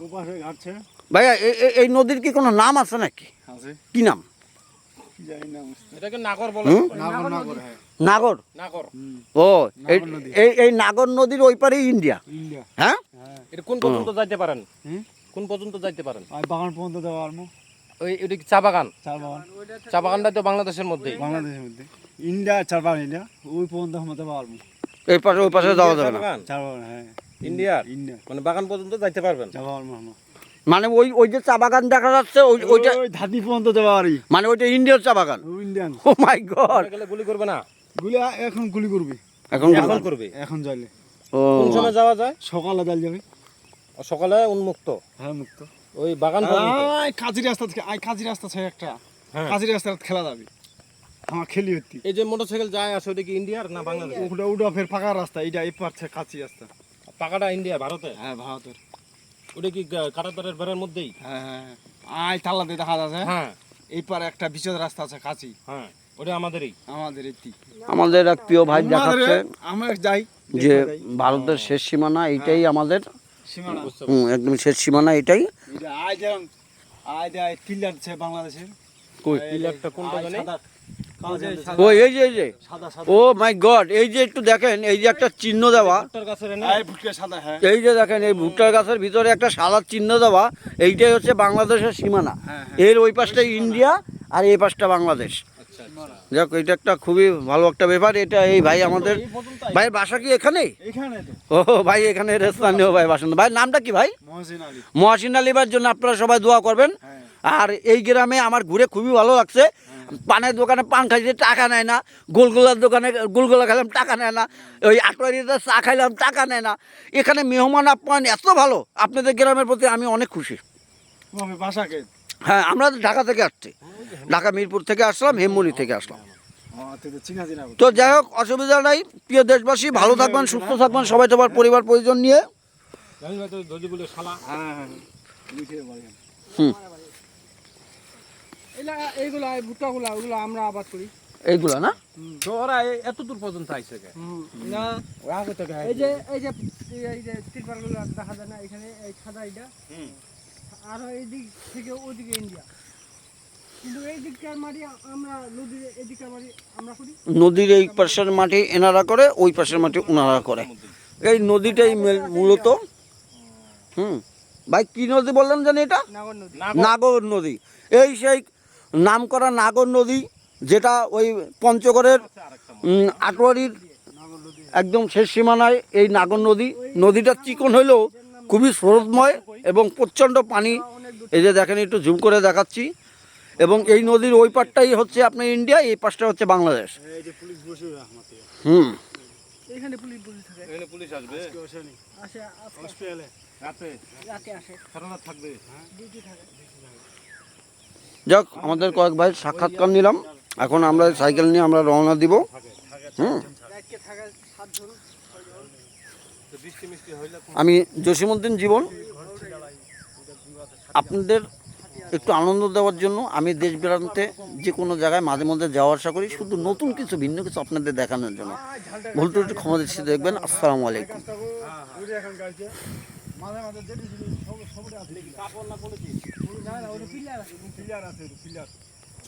ওপাশে ঘাটছে ভাইয়া এই নদীর কি কোনো নাম আছে নাকি? কি নাম? নাগর হ্যাঁ। ও এই- নাগর নদীর ওই পারেই ইন্ডিয়া। ইন্ডিয়া। হ্যাঁ? হ্যাঁ। কোন পর্যন্ত যাইতে পারেন? কোন পর্যন্ত যাইতে পারেন? বাগান পর্যন্ত দেওয়া আরমো ওই এটা চা বাগান? চা বাগানটা তো বাংলাদেশের মধ্যেই। বাংলাদেশের মধ্যে। ইন্ডিয়া চার বাগান ইন্ডিয়া। ওই পর্যন্ত আমরা এই পাশে ওই পাশে যাওয়া যাবে না। চার বাগান হ্যাঁ। ইন্ডিয়ার? ইন্ডিয়া মানে বাগান পর্যন্ত যাইতে পারবেন? যাওয়া মানে ওই ওই যে চা বাগান দেখা যাচ্ছে ওই ওইটা ধাতি পর্যন্ত আরই মানে ওইটা ইন্ডিয়ার চা বাগান? ইন্ডিয়ান। ও মাই গড গেলে গুলি করবে না? গুলি এখন গুলি করবে। এখন এখন করবে? এখন যাইলে। ও। কোন সময় যাওয়া যায়? সকালে যাই যাবে। সকালে উন্মুক্ত? হ্যাঁ মুক্ত। ওই বাগান আয় কাজী রাস্তা থেকে আয় কাজী রাস্তা আছে একটা। হ্যাঁ। কাজী রাস্তা খেলা যাবে। আমার খেলি হতি এই যে মোটরসাইকেল যায় আসে ওটা কি ইন্ডিয়ার না বাংলাদেশ ওটা ওটা ফের ফাঁকা রাস্তা। এইটা এই পারছে কাঁচি রাস্তা। পাকাটা ইন্ডিয়া ভারতে হ্যাঁ ভারতের। ওটা কি কাটাতারের বেড়ার মধ্যেই? হ্যাঁ হ্যাঁ হ্যাঁ। আয় তাল্লা দিয়ে দেখা যাচ্ছে। হ্যাঁ। এই পারে একটা বিচদ রাস্তা আছে কাঁচি। হ্যাঁ ওটা আমাদেরই। আমাদের এটি আমাদের এক প্রিয় ভাই দেখাচ্ছে আমরা যাই যে ভারতের শেষ সীমানা এইটাই আমাদের। সীমানা। একদম শেষ সীমানা এটাই এটা আয় দেয় টিলার আছে বাংলাদেশের। কই? এই- কোনটা জানি? ও এই যে এই যে সাদা সাদা। ও মাই গড এই যে একটু দেখেন এই যে একটা চিহ্ন দেওয়া। হ্যাঁ। এই যে দেখেন এই ভুট্টার গাছের ভিতরে একটা সাদা চিহ্ন দেওয়া এইটাই হচ্ছে বাংলাদেশের সীমানা। হ্যাঁ, এর ওই পাশটা ইন্ডিয়া আর এই পাশটা বাংলাদেশ। আচ্ছা যাক এটা একটা খুবই ভালো একটা ব্যাপার এটা এই ভাই আমাদের ভাইয়ের বাসা কি এখানেই? এখানে তো। ও ভাই এখানে স্থানীয় ভাই বাসন ভাই নামটা কি ভাই? মহসিন আলী। জন্য আপনারা সবাই দোয়া করবেন। হ্যাঁ। আর এই গ্রামে আমার ঘুরে খুবই ভালো লাগছে। পানের দোকানে পান খাইছে টাকা নেয় না। গোলগোলার দোকানে গোলগোলা খেলাম টাকা নেয় না। ওই আটোয়ারিতে চা খাইলাম টাকা নেয় না। এখানে মেহমান আপ্যায়ন এত ভালো আপনাদের গ্রামের প্রতি আমি অনেক খুশি। হ্যাঁ আমরা তো ঢাকা থেকে আসছি। ঢাকা মিরপুর থেকে আসলাম হেমমনি থেকে আসলাম। হ্যাঁ তো যাই হোক অসুবিধা নাই। প্রিয় দেশবাসী ভালো থাকবেন সুস্থ থাকবেন সবাই তোমার পরিবার পরিজন নিয়ে। হুম। এইগুলা ভুট্টাগুলা ওগুলো আমরা আবাদ করি। এইগুলো না? ওরা এত দূর পর্যন্ত আইছে না এই যে এই যে এই যে তিরপালগুলো দেখা যায় না এখানে এই সাদা এটা আর এই দিক থেকে ওদিকে ইন্ডিয়া। কিন্তু এই দিককার মাটি আমরা নদীর এই মাটি আমরা করি। নদীর এই পাশের মাটি এনারা করে ওই পাশের মাটি ওনারা করে। এই নদীটাই মূলত। হুম। ভাই কি নদী বললেন জানি এটা? নাগর নদী। নাগর নদী। এই সেই নাম করা নাগর নদী যেটা ওই পঞ্চগড়ের আটোয়ারির একদম শেষ সীমানায় এই নাগর নদী। নদীটা চিকন হইলেও খুবই স্রোতময় এবং প্রচণ্ড পানি। এই যে দেখেন একটু জুম করে দেখাচ্ছি। এবং এই নদীর ওই পারটাই হচ্ছে আপনার ইন্ডিয়া এই পাশটা হচ্ছে বাংলাদেশ। এই যে পুলিশ বসে আমাতে হুম এখানে পুলিশ পুলিশ থাকে এখানে পুলিশ আসবে বসেনি আসে। রাতে? রাতে আসে। সারা রাত থাকবে ডিউটি থাকে। যাক, আমাদের কয়েক ভাই সাক্ষাৎকার নিলাম। এখন আমরা সাইকেল নিয়ে আমরা রওনা দিব। হুম। আমি জসিমুদ্দিন জীবন। আপনাদের একটু আনন্দ দেওয়ার জন্য আমি দেশ বেড়াতে যে কোনো জায়গায় মাঝে মধ্যে যাওয়া আসা করি, শুধু নতুন কিছু, ভিন্ন কিছু আপনাদের দেখানোর জন্য। ভুল ত্রুটি ক্ষমা দেখবেন। আসসালামু আলাইকুম। মাঝে মাঝে যেটি সব সবটা আছে। না না ওটা পিলার আছে। পিলার আছে পিলার।